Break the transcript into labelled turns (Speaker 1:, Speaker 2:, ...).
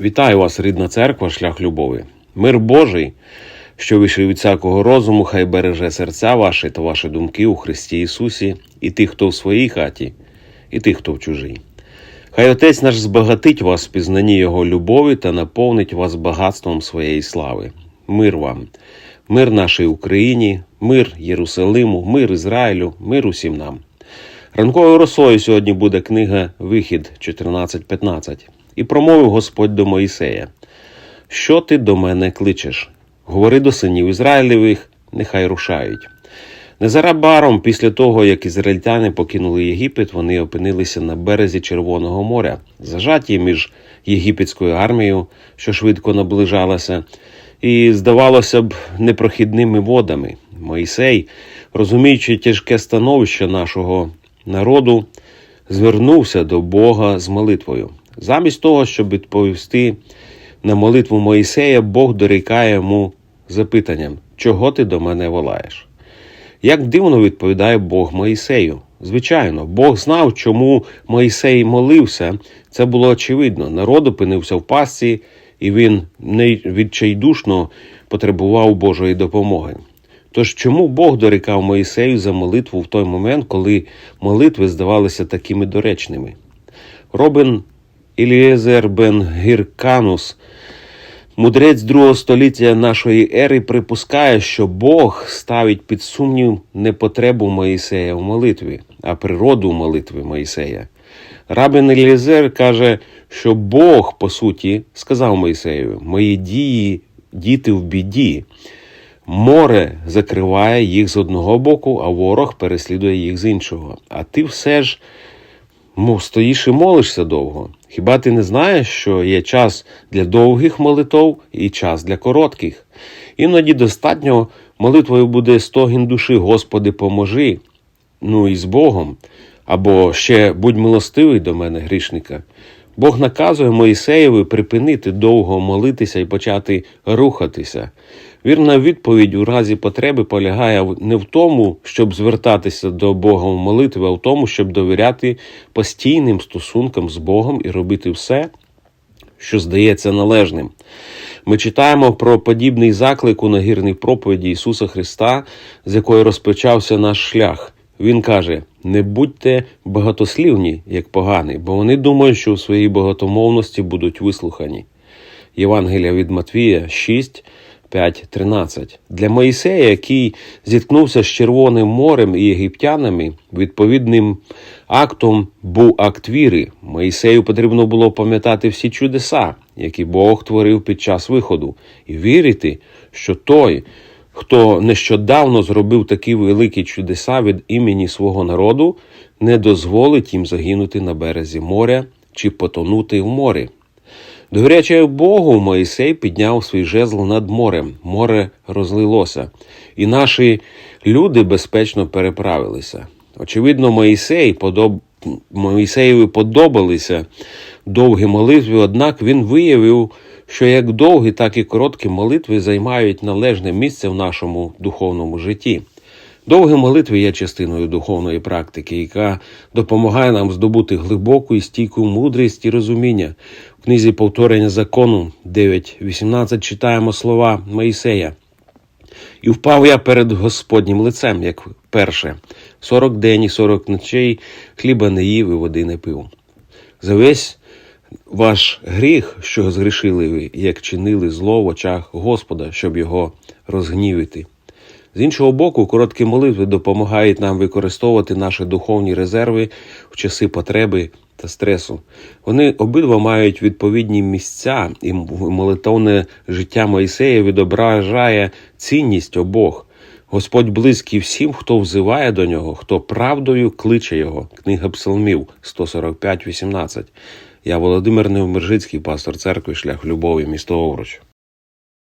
Speaker 1: Вітаю вас, рідна церква, шлях любові. Мир Божий, що вийшов від всякого розуму, хай береже серця ваші та ваші думки у Христі Ісусі, і тих, хто в своїй хаті, і тих, хто в чужій. Хай Отець наш збагатить вас в пізнанні Його любові та наповнить вас багатством своєї слави. Мир вам, мир нашій Україні, мир Єрусалиму, мир Ізраїлю, мир усім нам. Ранковою росою сьогодні буде книга Вихід 14.15. І промовив Господь до Моїсея: Що ти до мене кличеш? Говори до синів Ізраїлевих, нехай рушають. Незабаром після того, як ізраїльтяни покинули Єгипет, вони опинилися на березі Червоного моря, зажаті між єгипетською армією, що швидко наближалася, і, здавалося б, непрохідними водами. Моїсей, розуміючи тяжке становище нашого народу, звернувся до Бога з молитвою. Замість того, щоб відповісти на молитву Моїсея, Бог дорікає йому запитанням, чого ти до мене волаєш? Як дивно відповідає Бог Моїсею. Звичайно, Бог знав, чому Моїсей молився. Це було очевидно. Народ опинився в пастці, і він відчайдушно потребував Божої допомоги. Тож чому Бог дорікав Моїсею за молитву в той момент, коли молитви здавалися такими доречними? Робин Ілієзер бен Гірканус, мудрець другого століття нашої ери, припускає, що Бог ставить під сумнів не потребу Моїсея в молитві, а природу молитви Моїсея. Рабин Елізер каже, що Бог, по суті, сказав Моїсею: Мої дії, діти в біді. Море закриває їх з одного боку, а ворог переслідує їх з іншого. А ти все ж мов, стоїш і молишся довго. Хіба ти не знаєш, що є час для довгих молитов і час для коротких? Іноді достатньо молитвою буде стогін душі, Господи, поможи, ну і з Богом, або ще будь милостивий до мене, грішника. Бог наказує Моїсеєві припинити довго молитися і почати рухатися. Вірна відповідь у разі потреби полягає не в тому, щоб звертатися до Бога в молитві, а в тому, щоб довіряти постійним стосункам з Богом і робити все, що здається належним. Ми читаємо про подібний заклик у нагірній проповіді Ісуса Христа, з якої розпочався наш шлях. Він каже: не будьте багатослівні, як погані, бо вони думають, що у своїй багатомовності будуть вислухані. Євангелія від Матвія 6, 5, 13. Для Моїсея, який зіткнувся з Червоним морем і єгиптянами, відповідним актом був акт віри. Моїсею потрібно було пам'ятати всі чудеса, які Бог творив під час виходу, і вірити, що той, хто нещодавно зробив такі великі чудеса від імені свого народу, не дозволить їм загинути на березі моря чи потонути в морі. Довіряючи Богу, Моїсей підняв свій жезл над морем. Море розлилося, і наші люди безпечно переправилися. Очевидно, Моїсей подоб... Моїсеєві подобалися довгі молитви, однак він виявив, що як довгі, так і короткі молитви займають належне місце в нашому духовному житті. Довгі молитви є частиною духовної практики, яка допомагає нам здобути глибоку і стійку мудрість і розуміння. В книзі повторення закону 9.18 читаємо слова Моїсея. І впав я перед Господнім лицем, як перше, сорок день і сорок ночей хліба не їв і води не пив. За весь ваш гріх, що згрішили ви, як чинили зло в очах Господа, щоб його розгнівити. З іншого боку, короткі молитви допомагають нам використовувати наші духовні резерви в часи потреби та стресу. Вони обидва мають відповідні місця, і молитовне життя Моїсея відображає цінність обох. Господь близький всім, хто взиває до нього, хто правдою кличе його. Книга Псалмів 145.18. Я Володимир Невмержицький, пастор церкви, шлях любові, місто Овруч.